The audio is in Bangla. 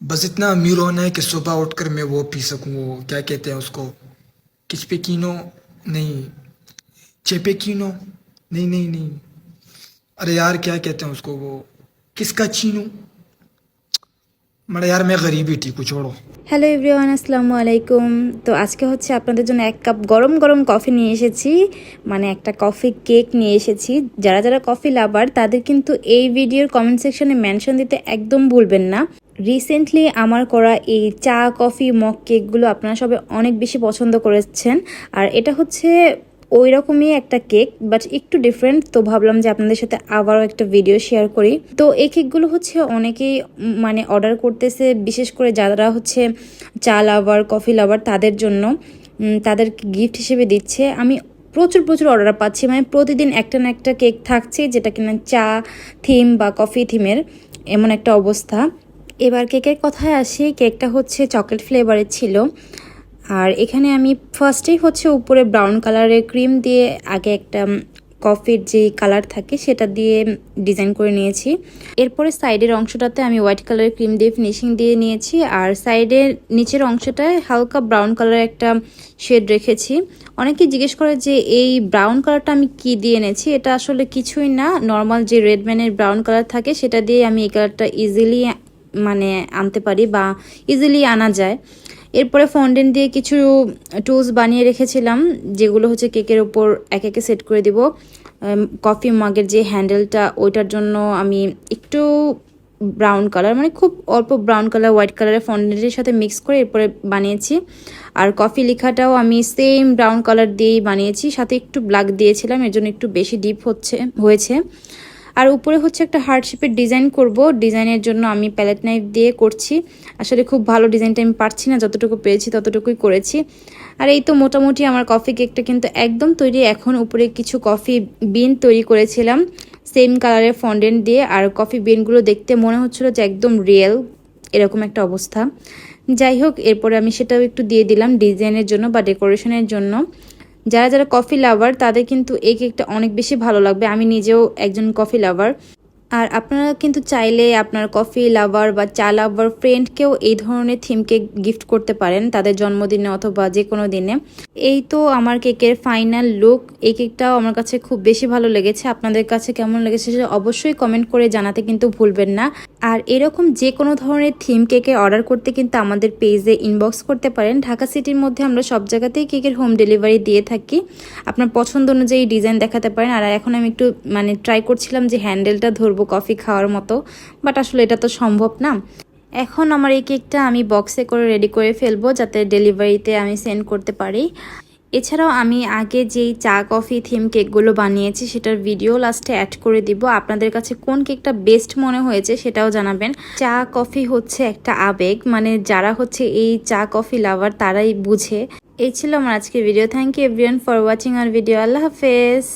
بس اتنا امیر ہونا ہے کہ صبح اٹھ کر میں وہ پی سکوں، وہ کیا کہتے ہیں اس کو؟ کچ پہ کینو نہیں۔ چیپے کینو نہیں نہیں نہیں۔ ارے یار، کیا کہتے ہیں اس کو وہ؟ کس کا چینو؟ মানে यार मैं गरीब ही ठीक हूँ छोड़ो হ্যালো এভরিওয়ান আসসালামু আলাইকুম তো আজকে হচ্ছে আপনাদের জন্য এক কাপ গরম গরম কফি নিয়ে এসেছি মানে একটা কফি কেক নিয়ে এসেছি যারা যারা কফি লাভার তাদের কিন্তু এই ভিডিওর কমেন্ট সেকশনে মেনশন দিতে একদম ভুলবেন না রিসেন্টলি আমার করা এই চা কফি মগ কেকগুলো আপনারা সবাই অনেক বেশি পছন্দ করেছেন আর এটা হচ্ছে ওই রকমই একটা কেক বাট একটু ডিফারেন্ট তো ভাবলাম যে আপনাদের সাথে আবারও একটা ভিডিও শেয়ার করি। তো এই কেকগুলো হচ্ছে অনেকেই মানে অর্ডার করতেছে বিশেষ করে যারা হচ্ছে চা লাভার কফি লাভার তাদের জন্য। উম, তাদেরকে গিফট হিসেবে দিচ্ছে। আমি প্রচুর প্রচুর অর্ডার পাচ্ছি। মানে প্রতিদিন একটা না একটা কেক থাকছে যেটা কিনা চা থিম বা কফি থিমের এমন একটা অবস্থা। এবার কেকের কথায় আসি কেকটা হচ্ছে চকলেট ফ্লেভারের ছিল। আর এখানে আমি ফার্স্টেই হচ্ছে উপরে ব্রাউন কালারের ক্রিম দিয়ে আগে একটা কফির যে কালার থাকে সেটা দিয়ে ডিজাইন করে নিয়েছি। এরপরে সাইডের অংশটাতে আমি হোয়াইট কালারের ক্রিম দিয়ে ফিনিশিং দিয়ে নিয়েছি আর সাইডের নিচের অংশটায় হালকা ব্রাউন কালারের একটা শেড রেখেছি। অনেকে জিজ্ঞেস করে যে এই ব্রাউন কালারটা আমি কি দিয়ে এনেছি? এটা আসলে কিছুই না নর্মাল যে রেডম্যানের ব্রাউন কালার থাকে সেটা দিয়ে আমি এই কালারটা ইজিলি মানে আনতে পারি বা ইজিলি আনা যায়। এরপরে ফন্ডেন্ট দিয়ে কিছু টুলস বানিয়ে রেখেছিলাম, যেগুলো হচ্ছে কেকের ওপর এক একে সেট করে দিব। কফি মাগের যে হ্যান্ডেলটা ওইটার জন্য আমি একটু ব্রাউন কালার মানে খুব অল্প ব্রাউন কালার হোয়াইট কালারের ফন্ডেন্টের সাথে মিক্স করে এরপরে বানিয়েছি। আর কফি লেখাটাও আমি সেম ব্রাউন কালার দিয়েই বানিয়েছি, সাথে একটু ব্ল্যাক দিয়েছিলাম, এর জন্য একটু বেশি ডিপ হচ্ছে, হয়েছে। আর উপরে হচ্ছে একটা হার্ট শেপের ডিজাইন করব। ডিজাইনের জন্য আমি প্যালেট নাইফ দিয়ে করছি। আসলে খুব ভালো ডিজাইনটা আমি পারছি না, যতটুকু পেয়েছি ততটুকুই করেছি। আর এই তো মোটামুটি আমার কফি কেকটা কিন্তু একদম তৈরি। এখন উপরে কিছু কফি বিন তৈরি করেছিলাম। সেম কালারের ফন্ডেন্ট দিয়ে। আর কফি বিনগুলো দেখতে মনে হচ্ছিল যে একদম রিয়েল এরকম একটা অবস্থা। যাই হোক, এরপরে আমি সেটাও একটু দিয়ে দিলাম ডিজাইনের জন্য বা ডেকোরেশনের জন্য। যারা যারা কফি লাভার তাদের কিন্তু এই কেকটা অনেক বেশি ভালো লাগবে। আমি নিজেও একজন কফি লাভার আর আপনারা কিন্তু চাইলে আপনার কফি লাভার বা চা লাভার ফ্রেন্ডকেও এই ধরনের থিম কেক গিফট করতে পারেন তাদের জন্মদিনে অথবা যে কোনো দিনে। এই তো আমার কেকের ফাইনাল লুক এই কেকটাও আমার কাছে খুব বেশি ভালো লেগেছে। আপনাদের কাছে কেমন লেগেছে সেটা অবশ্যই কমেন্ট করে জানাতে কিন্তু ভুলবেন না। আর এরকম যে কোনো ধরনের থিম কেকে অর্ডার করতে কিন্তু আমাদের পেজে ইনবক্স করতে পারেন। ঢাকা সিটির মধ্যে আমরা সব জায়গাতেই কেকের হোম ডেলিভারি দিয়ে থাকি। আপনার পছন্দ অনুযায়ী ডিজাইন দেখাতে পারেন। আর এখন আমি একটু মানে ট্রাই করছিলাম যে হ্যান্ডেলটা ধরবো কফি খাওয়ার মতো বাট আসলে এটা তো সম্ভব না। এখন আমার এই কেকটা আমি বক্সে করে রেডি করে ফেলব যাতে ডেলিভারিতে আমি সেন্ড করতে পারি। এছাড়াও আমি আগে যেই চা কফি থিম কেকগুলো বানিয়েছি সেটার ভিডিও লাস্টে অ্যাড করে দিব। আপনাদের কাছে কোন কেকটা বেস্ট মনে হয়েছে সেটাও জানাবেন। চা কফি হচ্ছে একটা আবেগ মানে যারা হচ্ছে এই চা কফি লাভার তারাই বুঝে। এই ছিল আমার আজকের video thank you everyone for watching R video আল্লাহ হাফেজ।